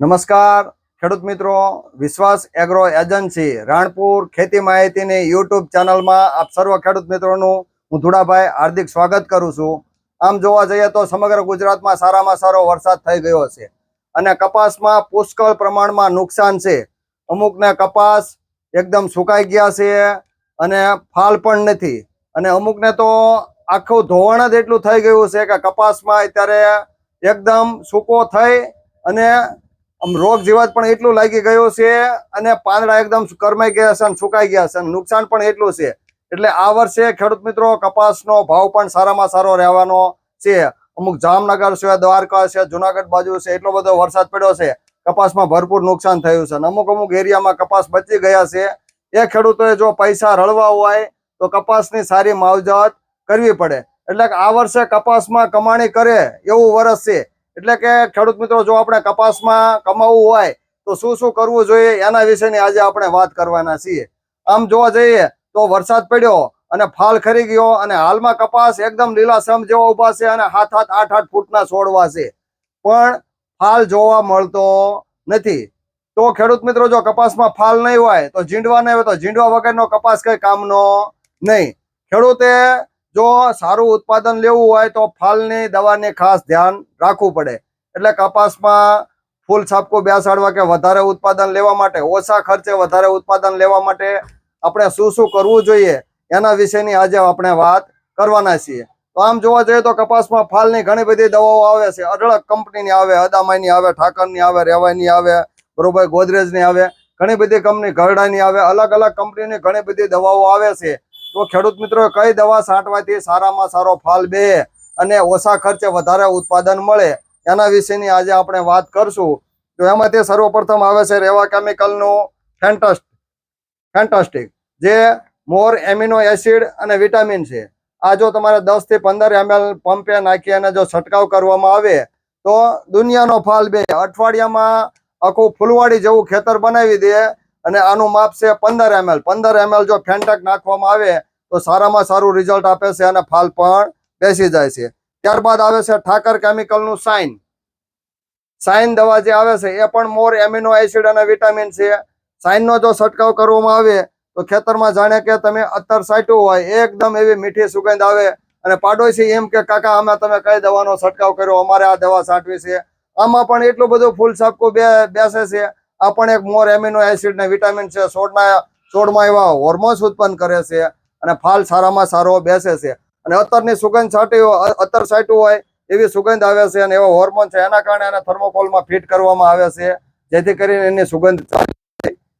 નમસ્કાર, ખેડૂત મિત્રો, વિશ્વાસ એગ્રો એજન્સી, રાણપુર ખેતી માહિતીની યુટ્યુબ ચેનલમાં આપ સર્વ ખેડૂત મિત્રોનું હું ધુડાભાઈ હાર્દિક સ્વાગત કરું છું. આમ જોવા જઈએ તો સમગ્ર ગુજરાતમાં સારામાં સારો વરસાદ થઈ ગયો છે અને કપાસમાં પુષ્કળ પ્રમાણમાં નુકસાન છે. અમુકને કપાસ એકદમ સુકાઈ ગયા છે અને ફાલ પણ નથી. અને અમુકને તો આખું ધોવાણ જ એટલું થઈ ગયું છે કે કપાસમાં અત્યારે એકદમ સૂકો થઈ અને આમ રોગ જીવાત પણ એટલું લાગી ગયું છે અને પાંદડા એકદમ કરમાઈ ગયા છે અને સુકાઈ ગયા છે નુકસાન પણ એટલું છે. એટલે આ વર્ષે ખેડૂત મિત્રો કપાસનો ભાવ પણ સારામાં સારો રહેવાનો છે. અમુક જામનગર છે, દ્વારકા છે, જુનાગઢ બાજુ છે, એટલો બધો વરસાદ પડ્યો છે. કપાસમાં ભરપૂર નુકસાન થયું છે અને અમુક અમુક એરિયામાં કપાસ બચી ગયા છે. એ ખેડૂતોએ જો પૈસા રળવા હોય તો કપાસની સારી માવજત કરવી પડે. એટલે આ વર્ષે કપાસમાં કમાણી કરે એવું વર્ષ છે. એટલે કે ખેડૂત મિત્રો, જો આપણે કપાસમાં કમાવવું હોય, તો શું શું કરવું જોઈએ? એના વિશેની આજે આપણે વાત કરવાના છીએ. આમ જોવા જઈએ, તો વરસાદ પડ્યો અને ફાલ ખરી ગયો અને હાલમાં કપાસ એકદમ લીલાસમ જેવો ઊભા છે અને હાથ હાથ આઠ આઠ ફૂટના છોડવા છે. પણ ફાલ જોવા મળતો નથી. તો ખેડૂત મિત્રો, જો કપાસમાં ફાલ નહીં હોય, તો ઝીંડવા નહીં હોય, તો ઝીંડવા વગરનો કપાસ કઈ કામનો નહીં. ખેડૂતે જો સારું ઉત્પાદન લેવું હોય તો ફાલની, દવાની ખાસ ધ્યાન રાખવું પડે. એટલે કપાસમાં ફૂલ છાપકો બેસાડવા કે વધારે ઉત્પાદન લેવા માટે, ઓછા ખર્ચે વધારે ઉત્પાદન લેવા માટે આપણે શું શું કરવું જોઈએ, એના વિશેની આજે આપણે વાત કરવાના છીએ. તો આમ જોવા જઈએ તો કપાસમાં ફાલની ઘણી બધી દવાઓ આવે છે. અઢળક કંપનીની આવે અદામાની આવે, ઠાકરની આવે, રેવાઈની આવે, બરોબર, ગોદરેજની આવે, ઘણી બધી કંપની ઘરડાની આવે અલગ અલગ કંપનીની ઘણી બધી દવાઓ આવે છે. તો ખેડૂત મિત્રો, કઈ દવા છાંટવાથી સારામાં સારો ફાલ બે અને ઓછા ખર્ચે વધારે ઉત્પાદન મળે એના વિશેની આજે આપણે વાત કરશું. તો એમાં તે સર્વપ્રથમ આવે છે રેવા કેમિકલનું ફેન્ટસ્ટ, ફેન્ટાસ્ટિક, જે મોર એમિનો એસિડ અને વિટામિન છે. આ જો તમારે દસથી પંદર એમએલ પંપે નાખી અને જો છંટકાવ કરવામાં આવે, તો દુનિયાનો ફાલ બે. અઠવાડિયામાં આખું ફૂલવાડી જેવું ખેતર બનાવી દે અને આનું માપ છે પંદર એમએલ પંદર એમએલ જો ફેન્ટક નાખવામાં આવે, તો સારામાં સારું રિઝલ્ટ આપે છે અને ફાલ પણ બેસી જાય છે. ત્યારબાદ આવે છે ઠાકર કેમિકલનું સાઇન સાઇન દવા જે આવે છે, એ પણ મોર એમિનો એસિડ અને વિટામિન છે. સાઇનનો જો છંટકાવ કરવામાં આવે, તો ખેતરમાં જાણે કે તમે અત્તર સાટ્યું હોય, એકદમ એવી મીઠી સુગંધ આવે. અને પાડોશી એમ કે, કાકા અમે તમે કઈ દવાનો છંટકાવ કર્યો? અમારે આ દવા છાંટવી છે. આમાં પણ એટલું બધું ફૂલ સાપકું બે, બેસે છે. આ પણ એક મોર એમિનો એસિડ ને વિટામિન છે છોડના છોડમાં એવા હોર્મોન્સ ઉત્પન્ન કરે છે અને ફાલ સારામાં સારો બેસે છે. અને અત્તરની સુગંધ છાંટી અત્તર છાંટ્યું હોય, એવી સુગંધ આવે છે અને એવા હોર્મોન છે, એના કારણે એને થર્મોકોલમાં ફિટ કરવામાં આવે છે, જેથી કરીને એની સુગંધ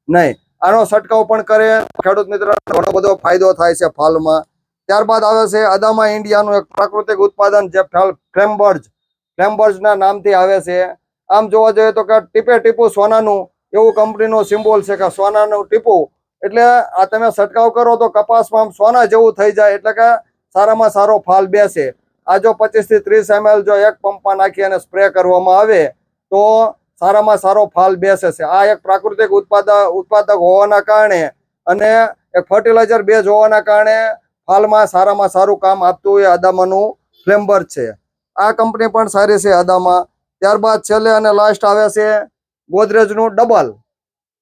નહીં. આનો છંટકાવ પણ કરે. ખેડૂત મિત્ર ઘણો બધો ફાયદો થાય છે ફાલમાં. ત્યારબાદ આવે છે અદામા ઇન્ડિયાનું એક પ્રાકૃતિક ઉત્પાદન જે ફ્લેમ્બર્જ. ફ્લેમ્બર્જના નામથી આવે છે. આમ જોવા જઈએ તો કે ટીપે ટીપું સોનાનું, એવું કંપનીનો સિમ્બોલ છે કે સોનાનું ટીપું. એટલે આ તમે છંટકાવ કરો તો કપાસમાં આમ સોના જેવું થઈ જાય, એટલે કે સારામાં સારો ફાલ બેસે. આ જો પચીસથી ત્રીસ એમએલ જો એક પંપમાં નાખી અને સ્પ્રે કરવામાં આવે, તો સારામાં સારો ફાલ બેસે છે. આ એક પ્રાકૃતિક ઉત્પાદક ઉત્પાદક હોવાના કારણે અને એક ફર્ટિલાઇઝર બેઝ હોવાના કારણે ફાલમાં સારામાં સારું કામ આપતું એ અદામાનું ફ્લેમ્બર છે. આ કંપની પણ સારી છે અદામા ત્યારબાદ છેલ્લે અને લાસ્ટ આવે છે ગોદરેજનું ડબલ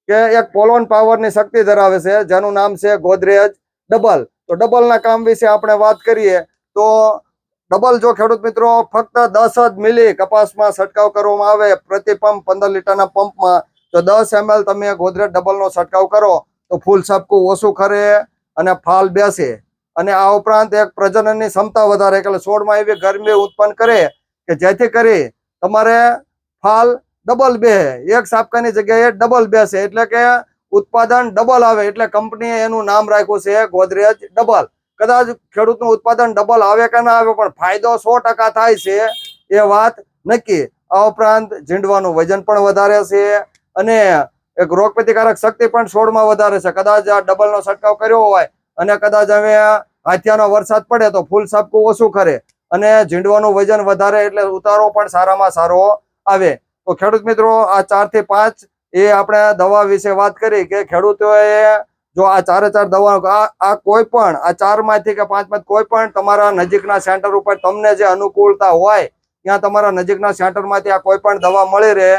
કે એક પોલોન પાવરની શક્તિ ધરાવે છે, જેનું નામ છે ગોદરેજ ડબલ તો ડબલના કામ વિશે આપણે વાત કરીએ, તો ડબલ જો ખેડૂત મિત્રો ફક્ત દસ જ મિલી કપાસમાં છંટકાવ કરવામાં આવે પ્રતિ પંપ પંદર લીટરના પંપમાં, તો દસ એમએલ તમે ગોદરેજ ડબલનો છંટકાવ કરો, તો ફૂલ છપકું ઓછું ખરે અને ફાલ બેસે. અને આ ઉપરાંત એક પ્રજનનની ક્ષમતા વધારે, એટલે છોડમાં એવી ગરમી ઉત્પન્ન કરે, કે જેથી કરી તમારે ફાલ ડબલ બે એક સાપકાની જગ્યાએ ડબલ બેસે એટલે કે ઉત્પાદન ડબલ આવે. એટલે કંપનીએ એનું નામ રાખ્યું છે ગોદરેજ ડબલ કદાચ ખેડૂતનું ઉત્પાદન ડબલ આવે કે ના આવે, પણ ફાયદો સો થાય છે એ વાત નક્કી. આ ઉપરાંત ઝીંડવાનું વજન પણ વધારે છે અને એક રોગ પ્રતિકારક શક્તિ પણ છોડમાં વધારે છે. કદાચ આ ડબલનો છંટકાવ કર્યો હોય અને કદાચ હવે હાથિયાનો વરસાદ પડે તો ફૂલ સાપકું ઓછું કરે. અને ઝીંડવાનું વજન વધારે એટલે ઉતારો પણ સારામાં સારો આવે. તો ખેડૂત મિત્રો, આ ચારથી પાંચ એ આપણે દવા વિશે વાત કરી કે ખેડૂતોએ જો આ ચારે ચાર દવા, આ કોઈ પણ, આ ચારમાંથી કે પાંચમાંથી કોઈ પણ તમારા નજીકના સેન્ટર ઉપર તમને જે અનુકૂળતા હોય, ત્યાં તમારા નજીકના સેન્ટરમાંથી આ કોઈ પણ દવા મળી રહે,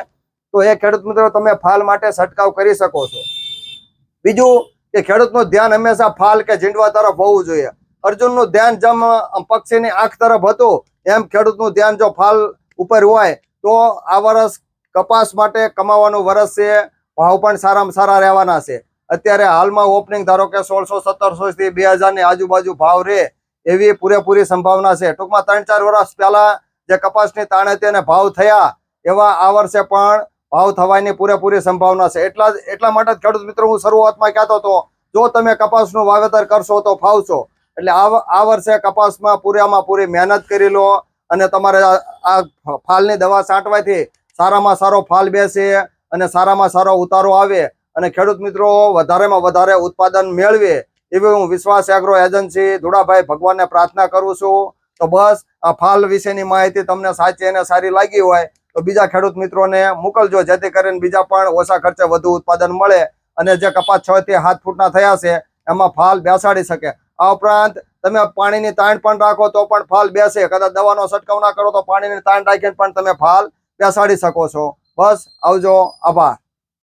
તો એ ખેડૂત મિત્રો તમે ફાલ માટે છંટકાવ કરી શકો છો. બીજું કે ખેડૂતનું ધ્યાન હંમેશા ફાલ કે ઝીંડવા તરફ હોવું જોઈએ. અર્જુનનું ધ્યાન જેમ પક્ષીની આંખ તરફ હતું, એમ ખેડૂતનું ધ્યાન જો ફાલ ઉપર હોય, તો આ વર્ષ કપાસ માટે કમાવાનું વર્ષ છે, ભાવ પણ સારામાં સારા રહેવાના છે. અત્યારે હાલમાં ઓપનિંગ ધારો કે સોળસો સત્તરસો થી બે ની આજુબાજુ ભાવ રહે, એવી પૂરેપૂરી સંભાવના છે. ટૂંકમાં ત્રણ ચાર વર્ષ પહેલા જે કપાસની તાણ હતી અને ભાવ થયા, એવા આ વર્ષે પણ ભાવ થવાની પૂરેપૂરી સંભાવના છે. એટલા એટલા માટે ખેડૂત મિત્રો હું શરૂઆતમાં કહેતો હતો, જો તમે કપાસનું વાવેતર કરશો તો ફાવશો. એટલે આ વર્ષે કપાસમાં પૂરામાં પૂરી મહેનત કરી લો અને તમારે આ ફાલની દવા છાંટવાથી સારામાં સારો ફાલ બેસે અને સારામાં સારો ઉતારો આવે અને ખેડૂત મિત્રો, વધારેમાં વધારે ઉત્પાદન મેળવે એવી હું વિશ્વાસ એગ્રો એજન્સી ધુડાભાઈ ભગવાનને પ્રાર્થના કરું છું. તો બસ, આ ફાલ વિશેની માહિતી તમને સાચી અને સારી લાગી હોય તો બીજા ખેડૂત મિત્રોને મોકલજો, જેથી કરીને બીજા પણ ઓછા ખર્ચે વધુ ઉત્પાદન મળે અને જે કપાસ છ થી સાત ફૂટના થયા છે, એમાં ફાલ બેસાડી શકે. આ ઉપરાંત તમે પાણીની તાણ પણ રાખો તો પણ ફાલ બેસે. કદાચ દવાનો છંટકાવ ના કરો તો પાણીની તાણ રાખીને પણ તમે ફાલ બેસાડી શકો છો. બસ આવજો. આભાર.